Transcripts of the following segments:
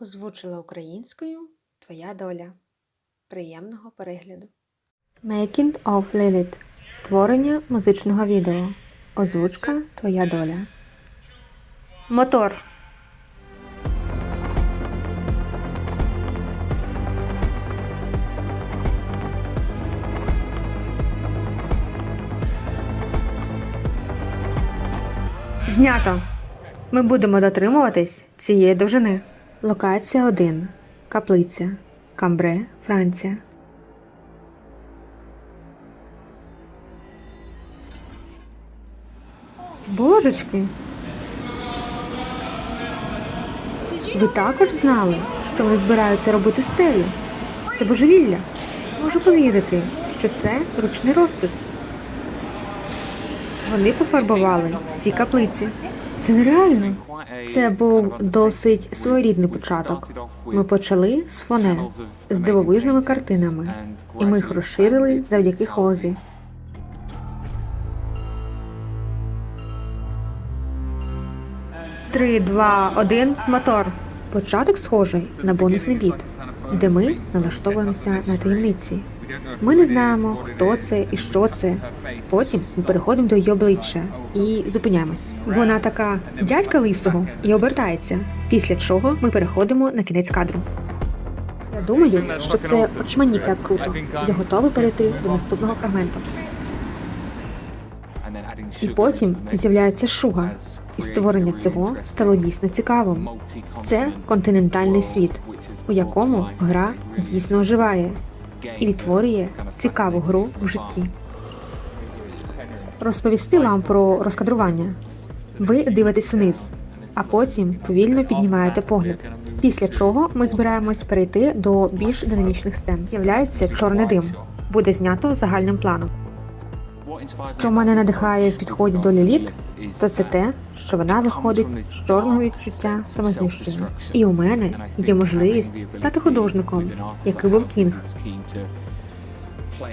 Озвучила українською Твоя доля. Приємного перегляду. Making of Lilith. Створення музичного відео. Озвучка Твоя доля. Мотор. Знято. Ми будемо дотримуватись цієї довжини. Локація 1. Каплиця. Камбре, Франція. Божечки. Ви також знали, що вони збираються робити стелю? Це божевілля. Можу повірити, що це ручний розпис. Вони пофарбували всі каплиці. Це нереально. Це був досить своєрідний початок. Ми почали з фоне, з дивовижними картинами, і ми їх розширили завдяки хозі. Три, два, один, мотор. Початок схожий на бонусний біт, де ми налаштовуємося на таємниці. Ми не знаємо, хто це і що це. Потім ми переходимо до її обличчя і зупиняємось. Вона така дядька лисого і обертається. Після чого ми переходимо на кінець кадру. Я думаю, що це очманіка круто. Я готовий перейти до наступного фрагменту. І потім з'являється шуга, і створення цього стало дійсно цікавим. Це континентальний світ, у якому гра дійсно оживає і відтворює цікаву гру в житті. Розповісти вам про розкадрування. Ви дивитесь вниз, а потім повільно піднімаєте погляд. Після чого ми збираємось перейти до більш динамічних сцен. З'являється чорний дим. Буде знято загальним планом. Що мене надихає в підході до Ліліт, то це те, що вона виходить з чорного відчуття самознищення. І у мене є можливість стати художником, який був кінг,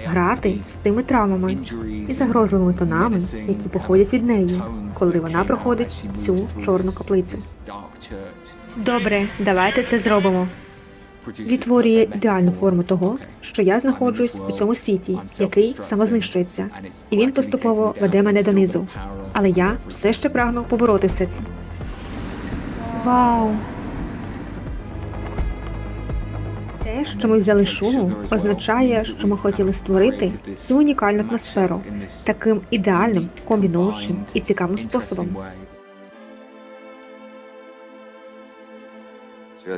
грати з тими травмами і загрозливими тонами, які походять від неї, коли вона проходить цю чорну каплицю. Добре, давайте це зробимо. Відтворює ідеальну форму того, що я знаходжусь у цьому світі, який самознищується, і він поступово веде мене донизу. Але я все ще прагну побороти все це. Вау! Те, що ми взяли шуму, означає, що ми хотіли створити цю унікальну атмосферу таким ідеальним, комбінуючим і цікавим способом.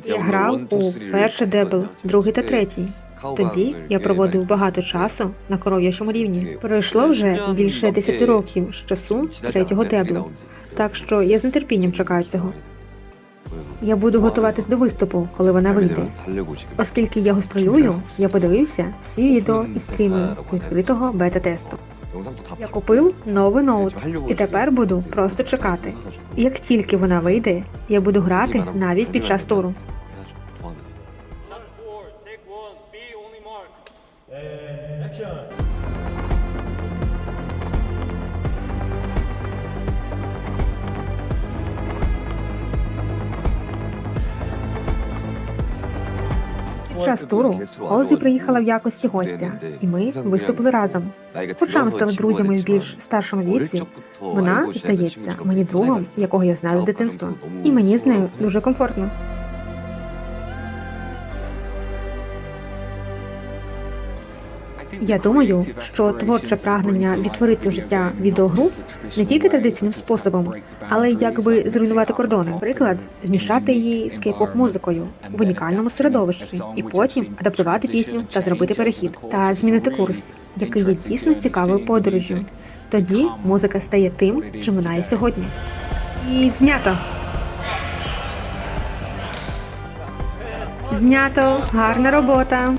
Я грав у перший дебл, другий та третій. Тоді я проводив багато часу на коров'ячому рівні. Пройшло вже більше 10 років з часу третього деблу, так що я з нетерпінням чекаю цього. Я буду готуватись до виступу, коли вона вийде. Оскільки я гастролюю, я подивився всі відео і стріми відкритого бета-тесту. Я купив новий ноут. і тепер буду просто чекати. Як тільки вона вийде, я буду грати навіть під час туру. Shot час туру Олзі приїхала в якості гостя, і ми виступили разом. Хоча ми стали друзями в більш старшому віці, вона здається мені другом, якого я знаю з дитинства, і мені з нею дуже комфортно. Я думаю, що творче прагнення відтворити життя відеогру не тільки традиційним способом, але якби зруйнувати кордони. Наприклад, змішати її з кей-поп музикою в унікальному середовищі, і потім адаптувати пісню та зробити перехід, та змінити курс, який є дійсно цікавою подорожю. Тоді музика стає тим, чим вона є сьогодні. І знято. Знято, гарна робота.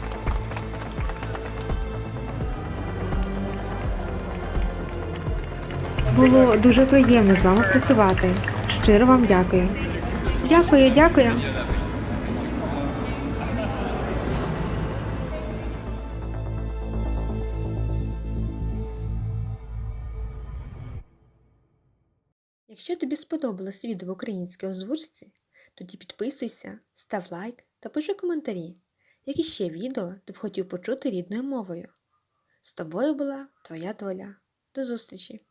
Було дуже приємно з вами працювати. Щиро вам дякую. Дякую, дякую. Якщо тобі сподобалось відео в українській озвучці, Тоді підписуйся, став лайк та пиши коментарі, які ще відео ти б хотів почути рідною мовою. З тобою була твоя доля. До зустрічі!